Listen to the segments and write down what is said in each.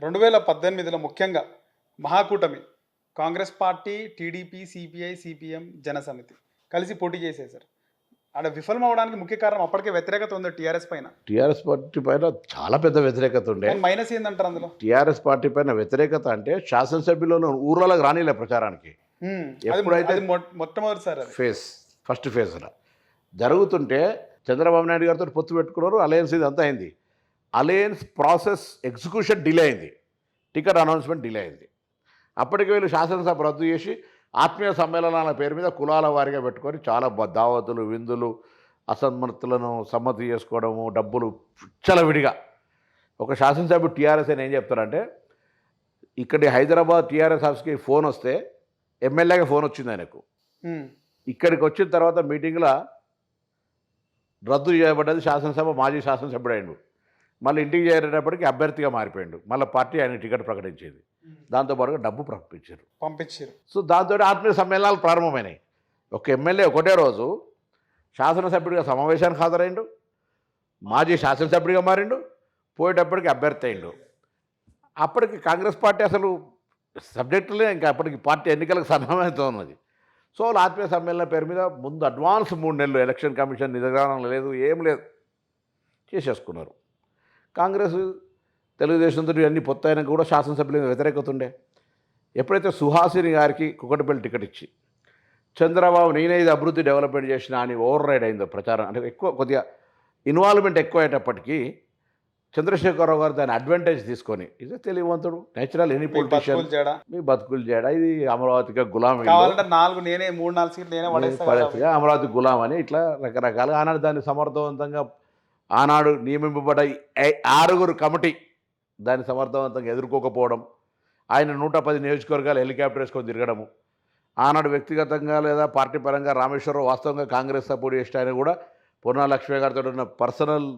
రెండు వేల పద్దెనిమిదిలో ముఖ్యంగా Mahakutami Congress party TDP CPI CPM Janasamithi కలిసి పోటీ చేసేది సార్ అక్కడ విఫలం అవడానికి ముఖ్య కారణం అప్పటికే వ్యతిరేకత ఉంది టీఆర్ఎస్ పైన. టీఆర్ఎస్ పార్టీ పైన చాలా పెద్ద వ్యతిరేకత ఉండే. మైనస్ ఏందంటారు అందులో? టీఆర్ఎస్ పార్టీ పైన వ్యతిరేకత అంటే శాసనసభ్యులను ఊర్లలోకి రానిలే ప్రచారానికి. ఎప్పుడైతే- మొట్టమొదటిసారి ఫేజ్ ఫస్ట్ ఫేజ్లో. జరుగుతుంటే చంద్రబాబు నాయుడు గారితో పొత్తు పెట్టుకున్నారు అలయన్స్ ఇది అంతా అయింది. అలయన్స్ ప్రాసెస్ ఎగ్జిక్యూషన్ డిలే అయింది. టికెట్ అనౌన్స్మెంట్ డిలే అయింది. అప్పటికి వీళ్ళు శాసనసభ రద్దు చేసి ఆత్మీయ సమ్మేళనాల పేరు మీద కులాల వారిగా పెట్టుకొని చాలా దావతులు విందులు అసమ్మతులను సమ్మతి చేసుకోవడము డబ్బులు విడిగా ఒక శాసనసభ్యుడు టీఆర్ఎస్ అని ఏం చెప్తారంటే ఇక్కడి హైదరాబాద్ టీఆర్ఎస్ ఆఫీస్కి ఫోన్ వస్తే ఎమ్మెల్యేగా ఫోన్ వచ్చింది ఆయనకు. ఇక్కడికి వచ్చిన తర్వాత మీటింగ్లో రద్దు చేయబడ్డది శాసనసభ మాజీ శాసనసభ్యుడు అయిండు మళ్ళీ ఇంటికి చేరేటప్పటికి అభ్యర్థిగా మారిపోయాడు. మళ్ళీ పార్టీ ఆయన టికెట్ ప్రకటించింది. దాంతోపాటుగా డబ్బు పంపించారు. పంపించారు. సో దాంతో ఆత్మీయ సమ్మేళనాలు ప్రారంభమైనాయి. ఒక ఎమ్మెల్యే ఒకటే రోజు శాసనసభ్యుడిగా సమావేశానికి హాజరైండు. మాజీ శాసనసభ్యుడిగా మారిండు. పోయేటప్పటికి అభ్యర్థి అయిండు. అప్పటికి కాంగ్రెస్ పార్టీ అసలు సబ్జెక్టులే ఇంకా అప్పటికి పార్టీ ఎన్నికలకు సన్నమవుతూ ఉన్నది. సో వాళ్ళ ఆత్మీయ సమ్మేళనం పేరు మీద ముందు అడ్వాన్స్ మూడు నెలలు ఎలక్షన్ కమిషన్ నిజగానం లేదు ఏం లేదు. చేసేసుకున్నారు. కాంగ్రెస్ తెలుగుదేశంతో అన్ని పొత్తైనా కూడా శాసనసభ్యుల వ్యతిరేకత ఉండే ఎప్పుడైతే సుహాసిని గారికి కుకటపల్లి టికెట్ ఇచ్చి చంద్రబాబు నేనే ఇది అభివృద్ధి డెవలప్మెంట్ చేసిన అని ఓవర్ రైడ్ అయిందో ప్రచారం అంటే ఎక్కువ కొద్దిగా ఇన్వాల్వ్మెంట్ ఎక్కువ అయ్యేటప్పటికీ చంద్రశేఖరరావు గారు దాని అడ్వాంటేజ్ తీసుకొని ఇది తెలియవంతుడు నేచురల్ ఎనీ పొలిటీషియన్ మీ బతుకులు చేయడా? ఇది అమరావతిగా గులాం నాలుగు నేనే మూడు నాలుగు సీట్లు నేనే అమరావతి గులాం అని ఇట్లా రకరకాలుగా ఆనాడు దాన్ని సమర్థవంతంగా ఆనాడు నియమింపబడ్డ ఆరుగురు కమిటీ దాన్ని సమర్థవంతంగా ఎదుర్కోకపోవడం ఆయన నూట పది నియోజకవర్గాలు హెలికాప్టర్ వేసుకొని తిరగడము ఆనాడు వ్యక్తిగతంగా లేదా పార్టీ పరంగా రామేశ్వరరావు వాస్తవంగా కాంగ్రెస్ సపోర్ట్ చేసిన ఆయన కూడా పొన్నా లక్ష్మి గారితో ఉన్న పర్సనల్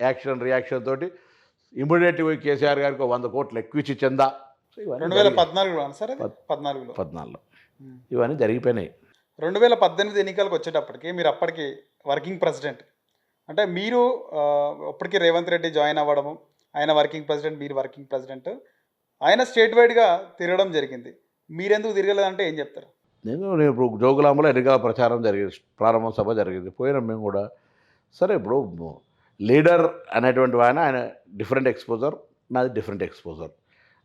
యాక్షన్ రియాక్షన్ తోటి ఇమ్మీడియట్ పోయి కేసీఆర్ గారికి వంద కోట్లు ఎక్కువ ఇచ్చి చందా రెండు వేల. పద్నాలుగులో పద్నాలుగులో. ఇవన్నీ జరిగిపోయినాయి రెండు వేల పద్దెనిమిది ఎన్నికలకు వచ్చేటప్పటికి మీరు అప్పటికి వర్కింగ్ ప్రెసిడెంట్ అంటే మీరు ఆ, అప్పటికి రేవంత్ రెడ్డి జాయిన్ అవ్వడము ఆయన వర్కింగ్ ప్రెసిడెంట్ మీరు వర్కింగ్ ప్రెసిడెంట్ ఆయన స్టేట్ వైడ్గా తిరగడం జరిగింది. మీరెందుకు తిరగలేదంటే ఏం చెప్తారు? నేను నేను ఇప్పుడు జోగులాంబలో ఎన్నికల ప్రచారం జరిగింది ప్రారంభ సభ జరిగింది. పోయినాం మేము కూడా. సరే ఇప్పుడు లీడర్ అనేటువంటి ఆయన ఆయన డిఫరెంట్ ఎక్స్పోజర్ నాది డిఫరెంట్ ఎక్స్పోజర్.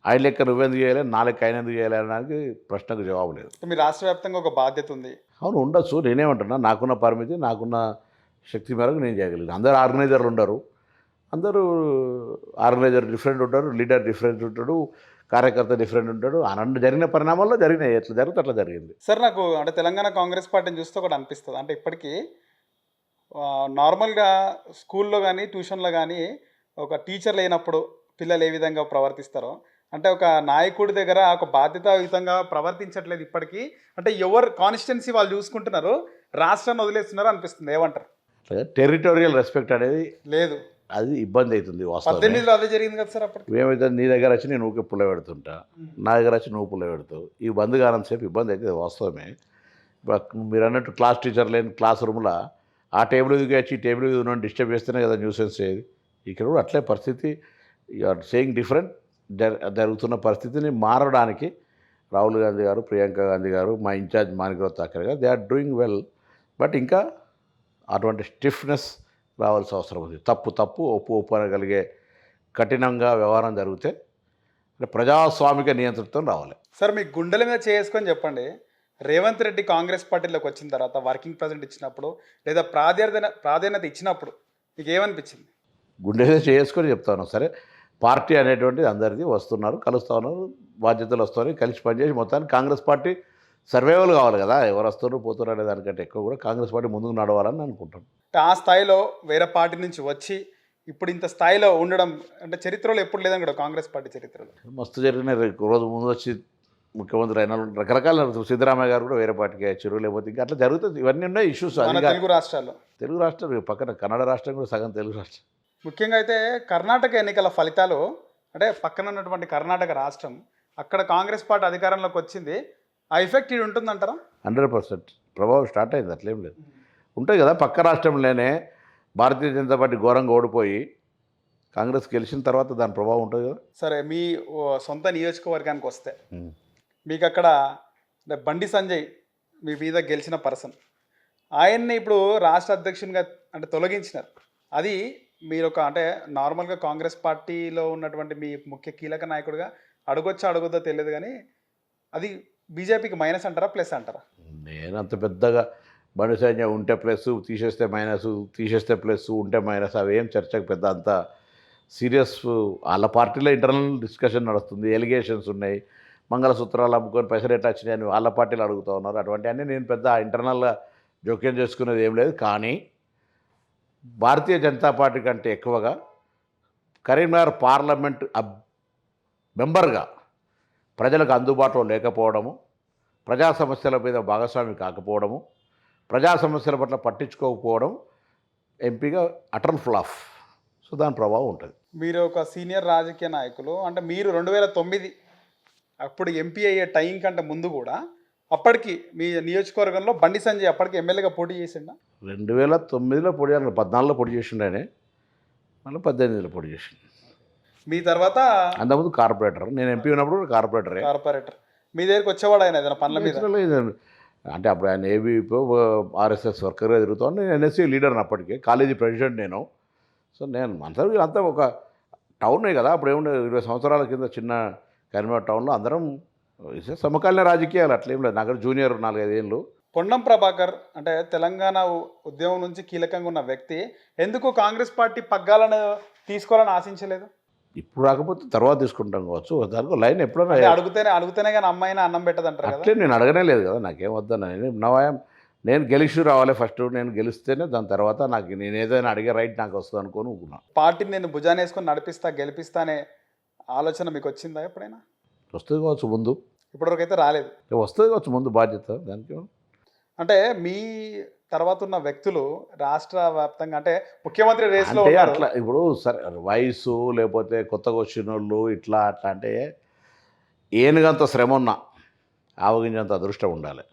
ఆయన లెక్క నువ్వెందుకు చేయలేదు నా లెక్క ఆయన ఎందుకు చేయలేదు అనడానికి ప్రశ్నకు జవాబు లేదు. మీ రాష్ట్ర వ్యాప్తంగా ఒక బాధ్యత ఉంది. అవును ఉండొచ్చు. నేనేమంటున్నా నాకున్న పరిమితి నాకున్న శక్తి మేరకు నేను చేయగలిగాను. అందరు ఆర్గనైజర్లు ఉండరు. అందరూ ఆర్గనైజర్ డిఫరెంట్ ఉంటారు లీడర్ డిఫరెంట్ ఉంటాడు కార్యకర్త డిఫరెంట్ ఉంటాడు. అనంత జరిగిన పరిణామాల్లో జరిగినాయి. ఎట్లా జరిగితే అట్లా జరిగింది. సార్ నాకు అంటే తెలంగాణ కాంగ్రెస్ పార్టీని చూస్తే ఒకటి అనిపిస్తుంది. అంటే ఇప్పటికీ నార్మల్గా స్కూల్లో కానీ ట్యూషన్లో కానీ ఒక టీచర్ లేనప్పుడు పిల్లలు ఏ విధంగా ప్రవర్తిస్తారో అంటే ఒక నాయకుడి దగ్గర ఒక బాధ్యతాయుతంగా ప్రవర్తించట్లేదు ఇప్పటికీ. అంటే ఎవరు కాన్స్టిట్యున్సీ వాళ్ళు చూసుకుంటున్నారు రాష్ట్రాన్ని వదిలేస్తున్నారు అనిపిస్తుంది. ఏమంటారు? టెరిటోరియల్ రెస్పెక్ట్ అనేది లేదు. అది ఇబ్బంది అవుతుంది వాస్తవం అదే జరిగింది కదా సార్ నీ దగ్గర వచ్చి నేను ఊకే పుల్ల పెడుతుంటా. నా దగ్గర వచ్చి నువ్వు పుల్ల పెడతావు. ఈ బంద్ కాలం సేపు ఇబ్బంది అయితే వాస్తవమే. మీరు అన్నట్టు క్లాస్ టీచర్ లేని క్లాస్ రూమ్లో ఆ టేబుల్ దిగి వచ్చి టేబుల్ మీద ఉన్న డిస్టర్బ్ చేస్తేనే కదా న్యూసెన్స్ చేయదు ఇక్కడ కూడా అట్లే పరిస్థితి. ఆర్ సేయింగ్ డిఫరెంట్ జరుగుతున్న పరిస్థితిని మారడానికి రాహుల్ గాంధీ గారు ప్రియాంక గాంధీ గారు మా incharge Manikrao Thackeray garu they are doing well but ఇంకా అటువంటి స్టిఫ్నెస్ రావాల్సిన అవసరం ఉంది. తప్పు తప్పు ఒప్పు ఒప్పు అనగలిగే కఠినంగా వ్యవహారం జరిగితే అంటే ప్రజాస్వామిక నియంత్రణతో రావాలి. సార్ మీ గుండెల మీద చేసుకొని చెప్పండి. రేవంత్ రెడ్డి కాంగ్రెస్ పార్టీలోకి వచ్చిన తర్వాత వర్కింగ్ ప్రెసిడెంట్ ఇచ్చినప్పుడు లేదా ప్రాధాన్యత ప్రాధాన్యత ఇచ్చినప్పుడు మీకు ఏమనిపించింది? గుండె మీద చేసుకొని చెప్తాను. సరే పార్టీ అనేటువంటిది అందరిది వస్తున్నారు కలుస్తూ ఉన్నారు బాధ్యతలు వస్తున్నాయి కలిసి పనిచేసి మొత్తానికి కాంగ్రెస్ పార్టీ సర్వైవల్ కావాలి కదా ఎవరు వస్తున్నారు పోతున్నారు అనే దానికంటే ఎక్కువ కూడా కాంగ్రెస్ పార్టీ ముందుకు నడవాలని అనుకుంటాను అంటే ఆ స్థాయిలో వేరే పార్టీ నుంచి వచ్చి ఇప్పుడు ఇంత స్థాయిలో ఉండడం అంటే చరిత్రలో ఎప్పుడు లేదని కూడా కాంగ్రెస్ పార్టీ చరిత్రలో. మస్తు జరిగిన రోజు ముందు వచ్చి ముఖ్యమంత్రి అయిన రకరకాల సిద్ధరామయ్య గారు కూడా వేరే పార్టీకి వచ్చారు లేకపోతే ఇంకా అట్లా జరుగుతుంది. ఇవన్నీ ఉన్నాయి ఇష్యూస్. తెలుగు రాష్ట్రాల్లో. తెలుగు రాష్ట్రం పక్కన కన్నడ రాష్ట్రం కూడా సగం తెలుగు రాష్ట్రం. ముఖ్యంగా అయితే కర్ణాటక ఎన్నికల ఫలితాలు అంటే పక్కన ఉన్నటువంటి కర్ణాటక రాష్ట్రం అక్కడ కాంగ్రెస్ పార్టీ అధికారంలోకి వచ్చింది. ఆ ఎఫెక్ట్ ఇది ఉంటుందంటారా? Hundred percent. ప్రభావం స్టార్ట్ అయింది అట్లేం లేదు. ఉంటుంది కదా పక్క రాష్ట్రంలోనే భారతీయ జనతా పార్టీ ఘోరంగా ఓడిపోయి కాంగ్రెస్ గెలిచిన తర్వాత దాని ప్రభావం ఉంటుంది కదా. సరే మీ సొంత నియోజకవర్గానికి వస్తే మీకు అక్కడ అంటే బండి సంజయ్ మీ మీద గెలిచిన పర్సన్. ఆయన్ని ఇప్పుడు రాష్ట్ర అధ్యక్షునిగా అంటే తొలగించినారు. అది మీరు ఒక అంటే నార్మల్గా కాంగ్రెస్ పార్టీలో ఉన్నటువంటి మీ ముఖ్య కీలక నాయకుడిగా అడగొచ్చా అడగొద్దో తెలియదు కానీ అది బీజేపీకి మైనస్ అంటారా ప్లస్ అంటారా? నేను అంత పెద్దగా బండి సైన్యం ఉంటే ప్లస్ తీసేస్తే మైనస్ తీసేస్తే ప్లస్ ఉంటే మైనస్ అవి ఏం చర్చకు పెద్ద అంత సీరియస్ వాళ్ళ పార్టీలో ఇంటర్నల్ డిస్కషన్ నడుస్తుంది ఎలిగేషన్స్ ఉన్నాయి మంగళసూత్రాలు అమ్ముకొని పైసలు ఎట్లా వచ్చినాయి అని వాళ్ళ పార్టీలు అడుగుతూ ఉన్నారు. అటువంటివన్నీ నేను పెద్ద ఇంటర్నల్గా జోక్యం చేసుకునేది ఏం లేదు. కానీ భారతీయ జనతా పార్టీ కంటే ఎక్కువగా కరీంనగర్ పార్లమెంట్ అబ్ మెంబర్గా ప్రజలకు అందుబాటులో లేకపోవడము ప్రజా సమస్యల మీద భాగస్వామి కాకపోవడము ప్రజా సమస్యల పట్ల పట్టించుకోకపోవడం ఎంపీగా అటల్ ఫ్లాఫ్. సో దాని ప్రభావం ఉంటుంది. మీరు ఒక సీనియర్ రాజకీయ నాయకులు అంటే మీరు రెండు వేల తొమ్మిది అప్పుడు ఎంపీ అయ్యే టైం కంటే ముందు కూడా అప్పటికి మీ నియోజకవర్గంలో బండి సంజయ్ అప్పటికి ఎమ్మెల్యేగా పోటీ చేసిండా? రెండు వేల తొమ్మిదిలో పొడి చేయాలి పద్నాలుగులో పొడి చేసిండు మళ్ళీ పద్దెనిమిదిలో పొడి చేసిండు. మీ తర్వాత అంతకుముందు కార్పొరేటర్. నేను ఎంపీ ఉన్నప్పుడు కార్పొరేటరే. కార్పొరేటర్. మీ దగ్గరికి వచ్చేవాడు ఆయన ఏదైనా పనుల మీద? అంటే అప్పుడు ఆయన ఏబీ ఆర్ఎస్ఎస్ వర్కర్గా తిరుగుతాను నేను ఎన్ఎస్సీ లీడర్ అప్పటికే. కాలేజీ ప్రెసిడెంట్ నేను. సో నేను అంతా అంతా ఒక టౌనే కదా. అప్పుడు ఏముండే? ఇరవై సంవత్సరాల కింద చిన్న కరీంనగర్ టౌన్లో అందరం సమకాలీన రాజకీయాలు. అట్లేం లేదు. నాకు జూనియర్ నాలుగైదేళ్ళు పొన్నం ప్రభాకర్ అంటే తెలంగాణ ఉద్యమం నుంచి కీలకంగా ఉన్న వ్యక్తి. ఎందుకు కాంగ్రెస్ పార్టీ పగ్గాలను తీసుకోవాలని ఆశించలేదు? ఇప్పుడు రాకపోతే తర్వాత తీసుకుంటాం కావచ్చు. దానికి లైన్ ఎప్పుడైనా అడుగుతేనే అడుగుతేనే కానీ అమ్మాయినా అన్నం పెట్టదంటారు అట్లే నేను అడగనే లేదు కదా నాకేం వద్దన్న నేను నవాయం నేను గెలిచి రావాలి ఫస్ట్ నేను గెలిస్తేనే దాని తర్వాత నాకు నేను ఏదైనా అడిగే రైట్ నాకు వస్తుంది అనుకొని ఊకున్నా పార్టీని నేను భుజాన్ని వేసుకొని నడిపిస్తా గెలిపిస్తా అనే ఆలోచన మీకు వచ్చిందా ఎప్పుడైనా? వస్తుంది కావచ్చు ముందు. ఇప్పటివరకు అయితే రాలేదు. వస్తుంది కావచ్చు ముందు బాధ్యత దానికి అంటే మీ తర్వాత ఉన్న వ్యక్తులు రాష్ట్ర వ్యాప్తంగా అంటే ముఖ్యమంత్రి రేస్లో అంటే అట్లా ఇప్పుడు సరే వయసు లేకపోతే కొత్తగా వచ్చిన వాళ్ళు ఇట్లా అట్లా అంటే ఏనుగంత శ్రమ ఉన్నా ఆవగించేంత అదృష్టం ఉండాలి.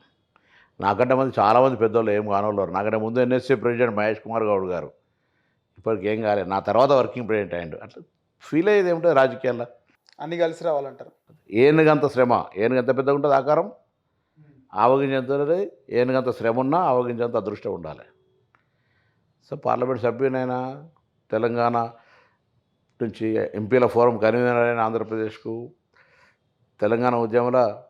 నాకంటే మంది చాలామంది పెద్దోళ్ళు ఏం కానోళ్ళు నాకంటే ముందు ఎన్ఎస్సీ ప్రెసిడెంట్ మహేష్ కుమార్ గౌడ్ గారు. ఇప్పటికి ఏం కాలేదు నా తర్వాత వర్కింగ్ ప్రెసిడెంట్ అయ్యిండు. అట్లా ఫీల్ అయ్యేది ఏమిటో రాజకీయాల్లో? అన్ని కలిసి రావాలంటారు. ఏనుగంత శ్రమ. ఏనుగంత పెద్దగా ఉంటుంది ఆకారం? ఆవగించేంత ఏనుగంత శ్రమ ఉన్నా ఆవగించేంత అదృష్టం ఉండాలి. సో పార్లమెంట్ సభ్యునైనా తెలంగాణ నుంచి ఎంపీల ఫోరం కన్వీనర్ అయిన ఆంధ్రప్రదేశ్కు తెలంగాణ ఉద్యమంలో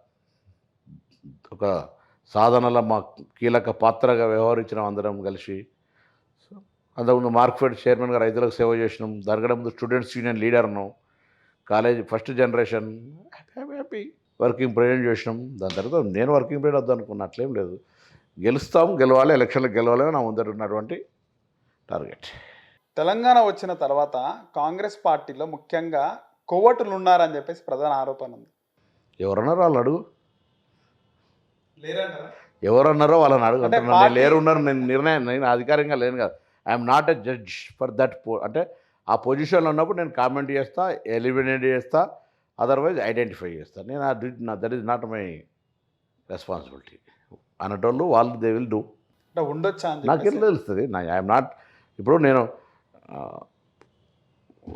ఒక సాధనలో మా కీలక పాత్రగా వ్యవహరించిన అందరం కలిసి. అంతకుముందు మార్క్ఫెడ్ చైర్మన్గా రైతులకు సేవ చేసినాం. దానికంటే ముందు students union లీడర్ను college first generation happy happy. Working president చేసినాం. దాని తర్వాత నేను వర్కింగ్ ప్రెసిడెంట్ వద్దు అనుకున్నా అట్లేం లేదు. గెలుస్తాం గెలవాలి ఎలక్షన్లకు గెలవాలి నా ముందర ఉన్నటువంటి టార్గెట్. తెలంగాణ వచ్చిన తర్వాత కాంగ్రెస్ పార్టీలో ముఖ్యంగా కొవ్వటులు ఉన్నారని చెప్పేసి ప్రధాన ఆరోపణ ఉంది. ఎవరన్నారో వాళ్ళు అడుగు. ఎవరన్నారో వాళ్ళని అడుగు. నేను లేరు ఉన్నారు నేను నిర్ణయం నేను అధికారికంగా లేను కదా. I'm not a judge for that పో అంటే ఆ పొజిషన్లో ఉన్నప్పుడు నేను కామెంట్ చేస్తా ఎలిమినేట్ చేస్తా అదర్వైజ్ ఐడెంటిఫై చేస్తా నేను ఆ నా that is not my responsibility అన్నటోళ్ళు వాళ్ళు దే విల్ డూ అంటే ఉండొచ్చా అని నాకేం. తెలుస్తుంది. నా ఐఎమ్ నాట్ ఇప్పుడు నేను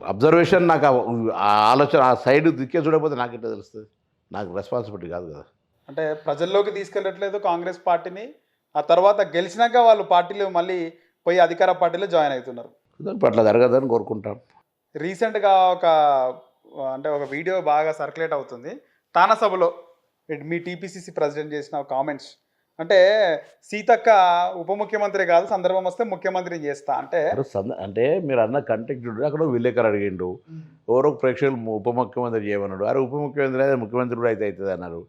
అబ్జర్వేషన్ నాకు ఆ- ఆలోచన ఆ సైడ్ దిక్కే చూడకపోతే నాకెట్లా తెలుస్తుంది? నాకు రెస్పాన్సిబిలిటీ కాదు కదా. అంటే ప్రజల్లోకి తీసుకెళ్ళట్లేదు కాంగ్రెస్ పార్టీని. ఆ తర్వాత గెలిచినాక వాళ్ళు పార్టీలో మళ్ళీ పోయి అధికార పార్టీలో జాయిన్ అవుతున్నారు. అట్లా జరగదని కోరుకుంటాం రీసెంట్గా ఒక అంటే ఒక వీడియో బాగా సర్క్యులేట్ అవుతుంది. తానా సభలో ఇటు మీ టీపీసీసీ ప్రెసిడెంట్ చేసిన కామెంట్స్. అంటే సీతక్క ఉప ముఖ్యమంత్రి కాదు సందర్భం వస్తే ముఖ్యమంత్రిని చేస్తా. అంటే అంటే మీరు అన్న కంటెక్ట్ అక్కడ విలేకరు అడిగిండు. ఎవరో ప్రేక్షకులు ఉప ముఖ్యమంత్రి చేయమన్నాడు. అరే ఉప ముఖ్యమంత్రి అయితే ముఖ్యమంత్రి కూడా అయితే అవుతుంది అన్నారు.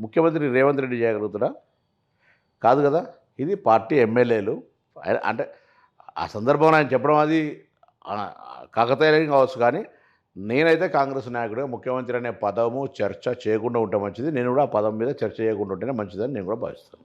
ముఖ్యమంత్రి రేవంత్ రెడ్డి చేయగలుగుతాడా? కాదు కదా. ఇది పార్టీ ఎమ్మెల్యేలు. అంటే ఆ సందర్భంలో ఆయన చెప్పడం అది ఆ, కాకతాళీయం కావచ్చు కానీ నేనైతే కాంగ్రెస్ నాయకుడిగా ముఖ్యమంత్రి అనే పదము చర్చ చేయకుండా ఉంటే మంచిది. నేను కూడా ఆ పదం మీద చర్చ చేయకుండా ఉంటేనే మంచిదని నేను కూడా భావిస్తాను